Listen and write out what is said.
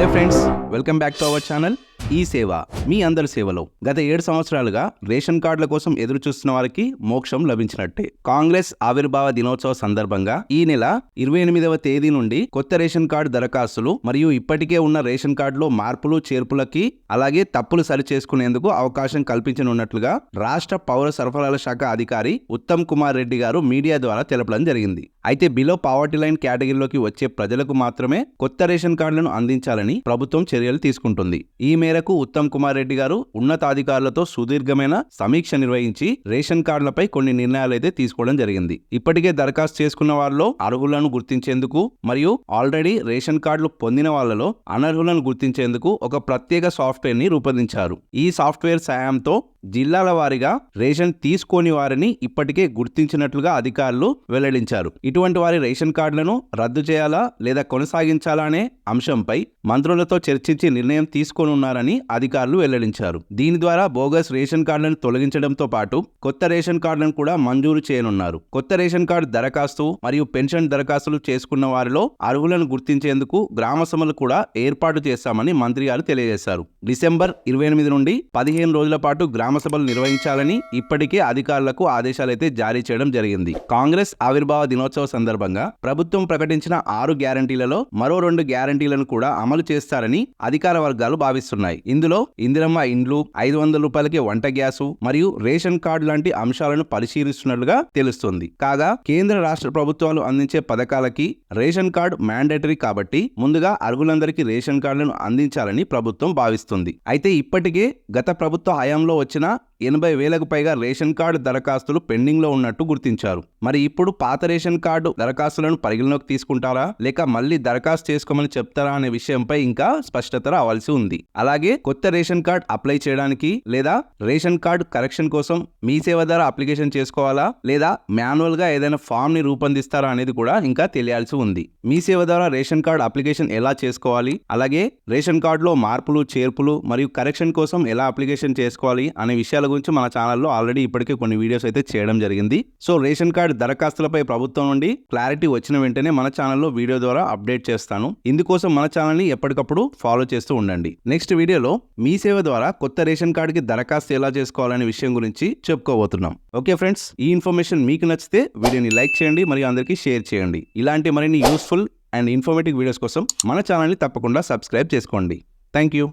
Hello friends welcome back to our channel. ఈ సేవ మీ అందరి సేవలో. గత ఏడు సంవత్సరాలుగా రేషన్ కార్డుల కోసం ఎదురు చూస్తున్న వారికి మోక్షం లభించినట్టే. కాంగ్రెస్ ఆవిర్భావ దినోత్సవ సందర్భంగా ఈ నెల ఇరవై ఎనిమిదవ తేదీ నుండి కొత్త రేషన్ కార్డు దరఖాస్తులు మరియు ఇప్పటికే ఉన్న రేషన్ కార్డులో మార్పులు చేర్పులకి అలాగే తప్పులు సరిచేసుకునేందుకు అవకాశం కల్పించనున్నట్లుగా రాష్ట్ర పౌర సరఫరాల శాఖ అధికారి ఉత్తమ్ కుమార్ రెడ్డి గారు మీడియా ద్వారా తెలపడం జరిగింది. అయితే బిలో పావర్టీ లైన్ కేటగిరీలోకి వచ్చే ప్రజలకు మాత్రమే కొత్త రేషన్ కార్డులను అందించాలని ప్రభుత్వం చర్యలు తీసుకుంటుంది. ఈ మేరకు ఉత్తమ్ కుమార్ రెడ్డి గారు ఉన్నతాధికారులతో సుదీర్ఘమైన సమీక్ష నిర్వహించి రేషన్ కార్డులపై కొన్ని నిర్ణయాలు అయితే తీసుకోవడం జరిగింది. ఇప్పటికే దరఖాస్తు చేసుకున్న వారిలో అర్హులను గుర్తించేందుకు మరియు ఆల్రెడీ రేషన్ కార్డులు పొందిన వాళ్ళలో అనర్హులను గుర్తించేందుకు ఒక ప్రత్యేక సాఫ్ట్వేర్ని రూపొందించారు. ఈ సాఫ్ట్వేర్ సాయంతో జిల్లాల వారీగా రేషన్ తీసుకోని వారిని ఇప్పటికే గుర్తించినట్లుగా అధికారులు వెల్లడించారు. ఇటువంటి వారి రేషన్ కార్డులను రద్దు చేయాలా లేదా కొనసాగించాలా అనే అంశంపై మంత్రులతో చర్చించి నిర్ణయం తీసుకోనున్నారని అధికారులు వెల్లడించారు. దీని ద్వారా బోగస్ రేషన్ కార్డులను తొలగించడంతో పాటు కొత్త రేషన్ కార్డులను కూడా మంజూరు చేయనున్నారు. కొత్త రేషన్ కార్డు దరఖాస్తు మరియు పెన్షన్ దరఖాస్తులు చేసుకున్న వారిలో అర్హులను గుర్తించేందుకు గ్రామ సభలు కూడా ఏర్పాటు చేస్తామని మంత్రి గారు తెలియజేశారు. డిసెంబర్ ఇరవై ఎనిమిది నుండి పదిహేను రోజుల పాటు గ్రామ గ్రామసభలు నిర్వహించాలని ఇప్పటికే అధికారులకు ఆదేశాలైతే జారీ చేయడం జరిగింది. కాంగ్రెస్ ఆవిర్భావ దినోత్సవ సందర్భంగా ప్రభుత్వం ప్రకటించిన ఆరు గ్యారంటీలలో మరో రెండు గ్యారంటీలను కూడా అమలు చేస్తారని అధికార వర్గాలు భావిస్తున్నాయి. ఇందులో ఇందిరమ్మ ఇండ్లు ఐదు వందల రూపాయలకి వంట గ్యాసు మరియు రేషన్ కార్డు లాంటి అంశాలను పరిశీలిస్తున్నట్లుగా తెలుస్తుంది. కాగా కేంద్ర రాష్ట్ర ప్రభుత్వాలు అందించే పథకాలకి రేషన్ కార్డు మ్యాండేటరీ కాబట్టి ముందుగా అర్హులందరికీ రేషన్ కార్డులను అందించాలని ప్రభుత్వం భావిస్తుంది. అయితే ఇప్పటికే గత ప్రభుత్వ హయాంలో వచ్చిన இருந்துச்சுன்னா ఎనభై వేలకు పైగా రేషన్ కార్డు దరఖాస్తులు పెండింగ్లో ఉన్నట్టు గుర్తించారు. మరి ఇప్పుడు పాత రేషన్ కార్డు దరఖాస్తులను పరిగణలోకి తీసుకుంటారా? లేక మళ్ళీ దరఖాస్తు చేసుకోమని చెప్తారా అనే విషయంపై ఇంకా స్పష్టత రావాల్సి ఉంది. అలాగే కొత్త రేషన్ కార్డ్ అప్లై చేయడానికి లేదా రేషన్ కార్డు కరెక్షన్ కోసం మీ సేవ ద్వారా అప్లికేషన్ చేసుకోవాలా? లేదా మాన్యువల్గా ఏదైనా ఫామ్ని రూపొందిస్తారా అనేది కూడా ఇంకా తెలియాల్సి ఉంది. మీ సేవ ద్వారా రేషన్ కార్డు అప్లికేషన్ ఎలా చేసుకోవాలి? అలాగే రేషన్ కార్డులో మార్పులు చేర్పులు మరియు కరెక్షన్ కోసం ఎలా అప్లికేషన్ చేసుకోవాలి అనే విషయాల గురించి మన ఛానల్లో ఆల్రెడీ ఇప్పటికే కొన్ని వీడియోస్ అయితే చేయడం జరిగింది. సో రేషన్ కార్డు దరఖాస్తులపై ప్రభుత్వం నుండి క్లారిటీ వచ్చిన వెంటనే మన ఛానల్లో వీడియో ద్వారా అప్డేట్ చేస్తాను. ఇందుకోసం మన ఛానల్ని ఎప్పటికప్పుడు ఫాలో చేస్తూ ఉండండి. నెక్స్ట్ వీడియోలో మీ సేవ ద్వారా కొత్త రేషన్ కార్డుకి దరఖాస్తు ఎలా చేసుకోవాలనే విషయం గురించి చెప్పుకోబోతున్నాం. ఓకే ఫ్రెండ్స్ ఈ ఇన్ఫర్మేషన్ మీకు నచ్చితే వీడియోని లైక్ చేయండి మరియు అందరికీ షేర్ చేయండి. ఇలాంటి మరిన్ని యూస్ఫుల్ అండ్ ఇన్ఫర్మేటివ్ వీడియోస్ కోసం మన ఛానల్ని తప్పకుండా సబ్స్క్రైబ్ చేసుకోండి. Thank you